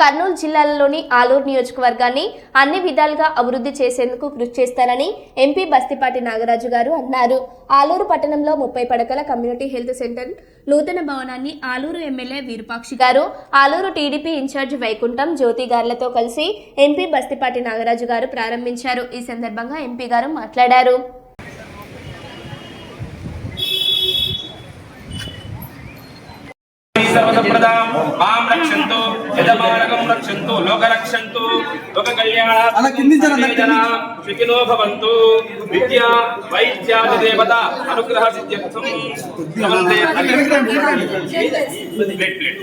కర్నూలు జిల్లాలోని ఆలూరు నియోజకవర్గాన్ని అన్ని విధాలుగా అభివృద్ధి చేసేందుకు కృషి చేస్తానని ఎంపీ బస్తిపాటి నాగరాజు గారు అన్నారు. ఆలూరు పట్టణంలో ముప్పై పడకల కమ్యూనిటీ హెల్త్ సెంటర్ నూతన భవనాన్ని Aluru MLA Virupakshi garu Aluru TDP incharge Vaikuntham Jyothi గారులతో కలిసి ఎంపీ బస్తిపాటి నాగరాజు గారు ప్రారంభించారు. ఈ సందర్భంగా ఎంపీ గారు మాట్లాడారు. మాం రక్షంతో యజమానకం రక్షంతు లోక రక్షంతు లోక కళ్యాణ అలా కిందించండి, అలా కిందించండి. సుఖినో భవంతు విద్య వైద్యాది దేవత అనుగ్రహ సిద్ధ్యర్థం నమస్తే ప్లేట్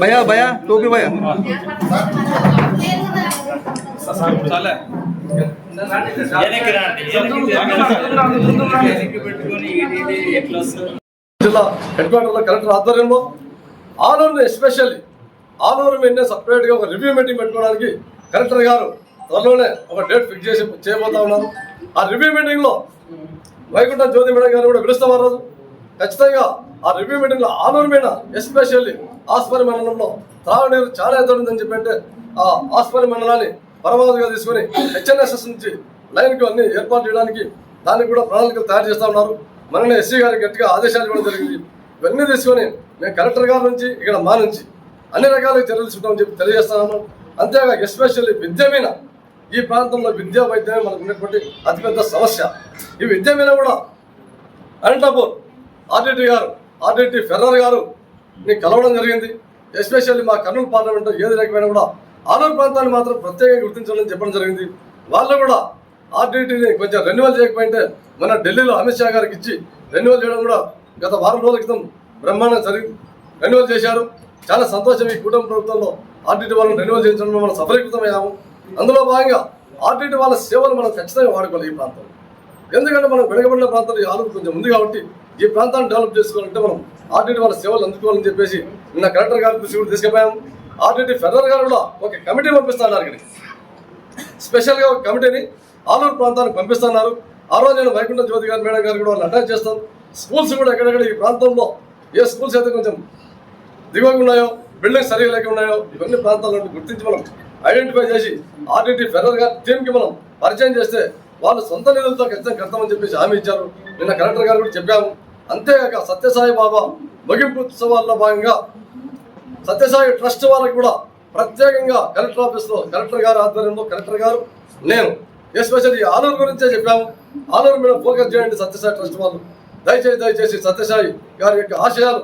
భయా భయా టోపీ భయా జిల్లా హెడ్ క్వార్టర్లో కలెక్టర్ ఆధ్వర్యంలో ఆలూరుని ఎస్పెషల్లీ ఆలూరు మీదనే సపరేట్గా ఒక రివ్యూ మీటింగ్ పెట్టుకోవడానికి కలెక్టర్ గారు త్వరలోనే ఒక డేట్ ఫిక్స్ చేసి చేయబోతా ఉన్నారు. ఆ రివ్యూ మీటింగ్లో వైకుంఠం జ్యోతి మేడం గారు కూడా పిలుస్తాం ఆ రోజు. ఖచ్చితంగా ఆ రివ్యూ మీటింగ్లో ఆలూరు మీద ఎస్పెషల్లీ ఆస్పరి మండలంలో త్రాగునీరు చాలా ఎదురుందని చెప్పి అంటే ఆ ఆస్పరి మండలాన్ని పరమావధిగా తీసుకొని హెచ్ఎన్ఎస్ఎస్ నుంచి లైన్కు అన్ని ఏర్పాటు చేయడానికి దానికి కూడా ప్రణాళికలు తయారు చేస్తా ఉన్నారు. మననే ఎస్సీ గారికి గట్టిగా ఆదేశాలు ఇవ్వడం జరిగింది. ఇవన్నీ తీసుకొని మేము కలెక్టర్ గారి నుంచి ఇక్కడ మా నుంచి అన్ని రకాలుగా చర్యలు తీసుకుంటామని చెప్పి తెలియజేస్తున్నాను అంతేగా ఎస్పెషల్లీ విద్య మీద ఈ ప్రాంతంలో విద్యా వైద్యమే మనకు ఉన్నటువంటి అతిపెద్ద సమస్య. ఈ విద్య మీద కూడా Anantapur RDT garu RDT Ferrer garu కలవడం జరిగింది. ఎస్పెషల్లీ మా కర్నూలు పార్లమెంట్ ఏది రకమైన కూడా ఆలూరు ప్రాంతాన్ని మాత్రం ప్రత్యేకంగా గుర్తించాలని చెప్పడం జరిగింది. వాళ్ళు కూడా ఆర్డీటీని కొంచెం రెన్యువల్ చేయకపోయింటే మన ఢిల్లీలో అమిత్ షా గారికి ఇచ్చి రెన్యువల్ చేయడం కూడా గత వారం రోజుల క్రితం బ్రహ్మాండం జరిగింది రెన్యువల్ చేశారు. చాలా సంతోషం ఈ కుటుంబ ప్రభుత్వంలో ఆర్డీటీ వాళ్ళని రెన్యువల్ చేయించడంలో మనం సఫలీకృతమయ్యాము. అందులో భాగంగా ఆర్డీటీ వాళ్ళ సేవలు మనం ఖచ్చితంగా వాడుకోవాలి ఈ ప్రాంతంలో. ఎందుకంటే మనం వెనుకబడిన ప్రాంతాలు ఈ ఆలోచన కొంచెం ఉంది కాబట్టి ఈ ప్రాంతాన్ని డెవలప్ చేసుకోవాలంటే మనం ఆర్డిటి వాళ్ళ సేవలు అందుకోవాలని చెప్పేసి నిన్న కలెక్టర్ గారి దృష్టి కూడా తీసుకుపోయాము ఆర్డిటి ఫెడరల్ గారు కూడా ఒక కమిటీ పంపిస్తున్నారు అక్కడికి స్పెషల్గా ఒక కమిటీని ఆలూరు ప్రాంతానికి పంపిస్తున్నారు ఆ రోజు నేను వైకుంఠం జ్యోతి గారి మేడం గారు కూడా వాళ్ళు అటాచ్ చేస్తాను స్కూల్స్ కూడా ఎక్కడెక్కడ ఈ ప్రాంతంలో ఏ స్కూల్స్ అయితే కొంచెం దిగువగా ఉన్నాయో బిల్డింగ్స్ సరిగా లేక ఉన్నాయో ఇవన్నీ ప్రాంతాలను నుండి గుర్తించి మనం ఐడెంటిఫై చేసి ఆర్డిటి ఫెడరల్ గారి టీంకి మనం పరిచయం చేస్తే వాళ్ళు సొంత నిధులతో ఖచ్చితంగా కడతామని చెప్పేసి హామీ ఇచ్చారు. నిన్న కలెక్టర్ గారు కూడా చెప్పాము. అంతేగాక సత్యసాయి బాబా ముగింపు ఉత్సవాల్లో భాగంగా సత్యసాయి ట్రస్ట్ వాళ్ళకి కూడా ప్రత్యేకంగా కలెక్టర్ ఆఫీస్లో కలెక్టర్ గారు ఆధ్వర్యంలో కలెక్టర్ గారు నేను ఎస్పెషల్ ఈ ఆలూరు గురించే చెప్పాము. ఆలూరు మీద ఫోకస్ చేయండి సత్యసాయి ట్రస్ట్ వాళ్ళు. దయచేసి దయచేసి సత్యసాయి గారి యొక్క ఆశయాలు